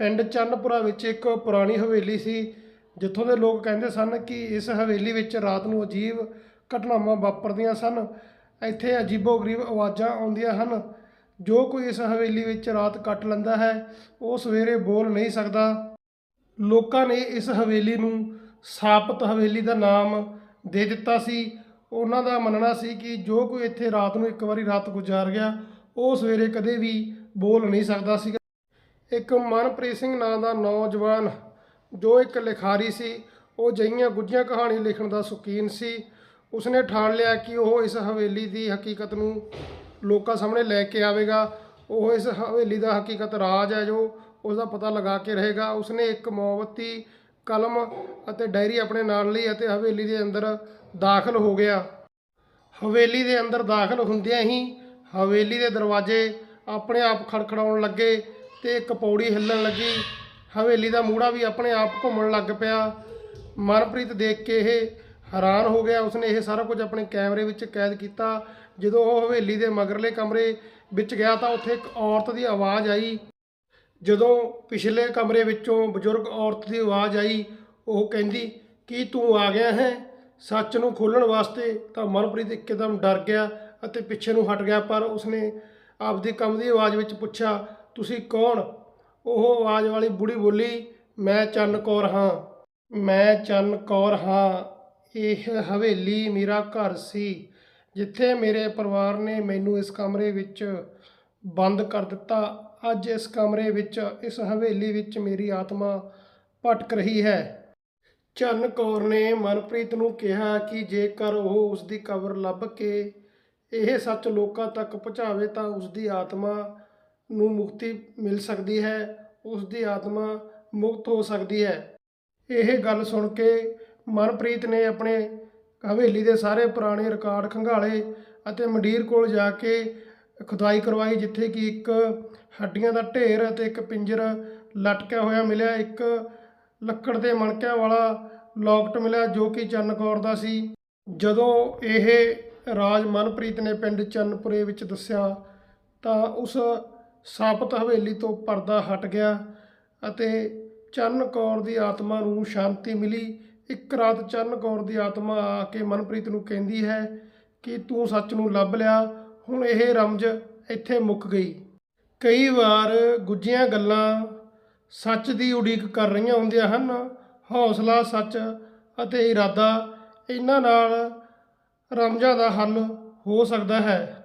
ਪਿੰਡ ਚੰਨਪੁਰਾ ਵਿੱਚ ਇੱਕ ਪੁਰਾਣੀ ਹਵੇਲੀ ਸੀ, ਜਿੱਥੋਂ ਦੇ ਲੋਕ ਕਹਿੰਦੇ ਸਨ ਕਿ ਇਸ ਹਵੇਲੀ ਵਿੱਚ ਰਾਤ ਨੂੰ ਅਜੀਬ ਘਟਨਾਵਾਂ ਵਾਪਰਦੀਆਂ ਸਨ। ਇੱਥੇ ਅਜੀਬੋ-ਗਰੀਬ ਆਵਾਜ਼ਾਂ ਆਉਂਦੀਆਂ ਹਨ। ਜੋ ਕੋਈ ਇਸ ਹਵੇਲੀ ਵਿੱਚ ਰਾਤ ਕੱਟ ਲੈਂਦਾ ਹੈ, ਉਹ ਸਵੇਰੇ ਬੋਲ ਨਹੀਂ ਸਕਦਾ। ਲੋਕਾਂ ਨੇ ਇਸ ਹਵੇਲੀ ਨੂੰ ਸਾਪਤ ਹਵੇਲੀ ਦਾ ਨਾਮ ਦੇ ਦਿੱਤਾ ਸੀ। ਉਹਨਾਂ ਦਾ ਮੰਨਣਾ ਸੀ ਕਿ ਜੋ ਕੋਈ ਇੱਥੇ ਰਾਤ ਨੂੰ ਇੱਕ ਵਾਰੀ ਰਾਤ ਗੁਜ਼ਾਰ ਗਿਆ, ਉਹ ਸਵੇਰੇ ਕਦੇ ਵੀ ਬੋਲ ਨਹੀਂ ਸਕਦਾ ਸੀ ਇੱਕ ਮਨਪ੍ਰੀਤ ਸਿੰਘ ਨਾਂ ਦਾ ਨੌਜਵਾਨ, ਜੋ ਇੱਕ ਲਿਖਾਰੀ ਸੀ, ਉਹ ਜਈਆਂ ਗੁੱਝੀਆਂ ਕਹਾਣੀ ਲਿਖਣ ਦਾ ਸ਼ੌਕੀਨ ਸੀ। ਉਸਨੇ ਠਾਣ ਲਿਆ ਕਿ ਉਹ ਇਸ ਹਵੇਲੀ ਦੀ ਹਕੀਕਤ ਨੂੰ ਲੋਕਾਂ ਸਾਹਮਣੇ ਲੈ ਕੇ ਆਵੇਗਾ। ਉਹ ਇਸ ਹਵੇਲੀ ਦਾ ਹਕੀਕਤ ਰਾਜ ਹੈ ਜੋ ਉਸ ਦਾ ਪਤਾ ਲਗਾ ਕੇ ਰਹੇਗਾ। ਉਸਨੇ ਇੱਕ ਮੋਮਬੱਤੀ, ਕਲਮ ਅਤੇ ਡਾਇਰੀ ਆਪਣੇ ਨਾਲ ਲਈ ਅਤੇ ਹਵੇਲੀ ਦੇ ਅੰਦਰ ਦਾਖਲ ਹੋ ਗਿਆ। ਹਵੇਲੀ ਦੇ ਅੰਦਰ ਦਾਖਲ ਹੁੰਦਿਆਂ ਹੀ ਹਵੇਲੀ ਦੇ ਦਰਵਾਜ਼ੇ ਆਪਣੇ ਆਪ ਖੜਖੜਾਉਣ ਲੱਗੇ। ਤੇ ਇੱਕ ਪੌੜੀ ਹਿੱਲਣ ਲੱਗੀ। ਹਵੇਲੀ ਦਾ ਮੂੜਾ ਵੀ ਆਪਣੇ ਆਪ ਘੁੰਮਣ ਲੱਗ ਪਿਆ। ਮਨਪ੍ਰੀਤ ਦੇਖ ਕੇ ਇਹ ਹੈਰਾਨ ਹੋ ਗਿਆ। ਉਸਨੇ ਇਹ ਸਾਰਾ ਕੁਝ ਆਪਣੇ ਕੈਮਰੇ ਵਿੱਚ ਕੈਦ ਕੀਤਾ। ਜਦੋਂ ਉਹ ਹਵੇਲੀ ਦੇ ਮਗਰਲੇ ਕਮਰੇ ਵਿੱਚ ਗਿਆ ਤਾਂ ਉੱਥੇ ਇੱਕ ਔਰਤ ਦੀ ਆਵਾਜ਼ ਆਈ। ਜਦੋਂ ਪਿਛਲੇ ਕਮਰੇ ਵਿੱਚੋਂ ਬਜ਼ੁਰਗ ਔਰਤ ਦੀ ਆਵਾਜ਼ ਆਈ, ਉਹ ਕਹਿੰਦੀ, ਕੀ ਤੂੰ ਆ ਗਿਆ ਹੈ? ਸੱਚ ਨੂੰ ਖੋਲਣ ਵਾਸਤੇ ਤਾਂ ਮਨਪ੍ਰੀਤ ਇੱਕਦਮ ਡਰ ਗਿਆ ਅਤੇ ਪਿੱਛੇ ਨੂੰ ਹਟ ਗਿਆ। ਪਰ ਉਸਨੇ ਆਪਦੀ ਕੰਮ ਦੀ ਆਵਾਜ਼ ਵਿੱਚ ਪੁੱਛਿਆ ਤੁਸੀਂ ਕੌਣ? ਉਹ ਆਵਾਜ਼ ਵਾਲੀ ਬੁੜੀ ਬੋਲੀ, ਮੈਂ ਚੰਨ ਕੌਰ ਹਾਂ। ਮੈਂ ਚੰਨ ਕੌਰ ਹਾਂ। ਇਹ ਹਵੇਲੀ ਮੇਰਾ ਘਰ ਸੀ, ਜਿੱਥੇ ਮੇਰੇ ਪਰਿਵਾਰ ਨੇ ਮੈਨੂੰ ਇਸ ਕਮਰੇ ਵਿੱਚ ਬੰਦ ਕਰ ਦਿੱਤਾ। ਅੱਜ ਇਸ ਕਮਰੇ ਵਿੱਚ, ਇਸ ਹਵੇਲੀ ਵਿੱਚ ਮੇਰੀ ਆਤਮਾ ਭਟਕ ਰਹੀ ਹੈ। ਚੰਨ ਕੌਰ ਨੇ ਮਨਪ੍ਰੀਤ ਨੂੰ ਕਿਹਾ ਕਿ ਜੇਕਰ ਉਹ ਉਸ ਦੀ ਕਬਰ ਲੱਭ ਕੇ ਇਹ ਸੱਚ ਲੋਕਾਂ ਤੱਕ ਪਹੁੰਚਾਵੇ ਤਾਂ ਉਸ ਦੀ ਆਤਮਾ ਨੂੰ ਮੁਕਤੀ ਮਿਲ ਸਕਦੀ ਹੈ ਉਸ ਦੀ ਆਤਮਾ ਮੁਕਤ ਹੋ ਸਕਦੀ ਹੈ। ਇਹ ਗੱਲ ਸੁਣ ਕੇ ਮਨਪ੍ਰੀਤ ਨੇ ਆਪਣੇ ਹਵੇਲੀ ਦੇ ਸਾਰੇ ਪੁਰਾਣੇ ਰਿਕਾਰਡ ਖੰਗਾਲੇ ਅਤੇ ਮੰਡੀਰ ਕੋਲ ਜਾ ਕੇ ਖੁਦਾਈ ਕਰਵਾਈ, ਜਿੱਥੇ ਕਿ ਇੱਕ ਹੱਡੀਆਂ ਦਾ ਢੇਰ ਅਤੇ ਇੱਕ ਪਿੰਜਰ ਲਟਕਿਆ ਹੋਇਆ ਮਿਲਿਆ। ਇੱਕ ਲੱਕੜ ਦੇ ਮਣਕਿਆਂ ਵਾਲਾ ਲੋਕਟ ਮਿਲਿਆ, ਜੋ ਕਿ ਚੰਨ ਕੌਰ ਦਾ ਸੀ। ਜਦੋਂ ਇਹ ਰਾਜ ਮਨਪ੍ਰੀਤ ਨੇ ਪਿੰਡ ਚੰਨਪੁਰੇ ਵਿੱਚ ਦੱਸਿਆ, ਤਾਂ ਉਸ ਸਾਪਤ ਹਵੇਲੀ ਤੋਂ ਪਰਦਾ ਹਟ ਗਿਆ ਅਤੇ ਚੰਨ ਕੌਰ ਦੀ ਆਤਮਾ ਨੂੰ ਸ਼ਾਂਤੀ ਮਿਲੀ। ਇੱਕ ਰਾਤ ਚੰਨ ਕੌਰ ਦੀ ਆਤਮਾ ਆ ਕੇ ਮਨਪ੍ਰੀਤ ਨੂੰ ਕਹਿੰਦੀ ਹੈ ਕਿ ਤੂੰ ਸੱਚ ਨੂੰ ਲੱਭ ਲਿਆ, ਹੁਣ ਇਹ ਰਮਜ ਇੱਥੇ ਮੁੱਕ ਗਈ। ਕਈ ਵਾਰ ਗੁੱਝੀਆਂ ਗੱਲਾਂ ਸੱਚ ਦੀ ਉਡੀਕ ਕਰ ਰਹੀਆਂ ਹੁੰਦੀਆਂ ਹਨ। ਹੌਸਲਾ ਸੱਚ ਅਤੇ ਇਰਾਦਾ ਇਹਨਾਂ ਨਾਲ ਰਮਜਾਂ ਦਾ ਹੱਲ ਹੋ ਸਕਦਾ ਹੈ।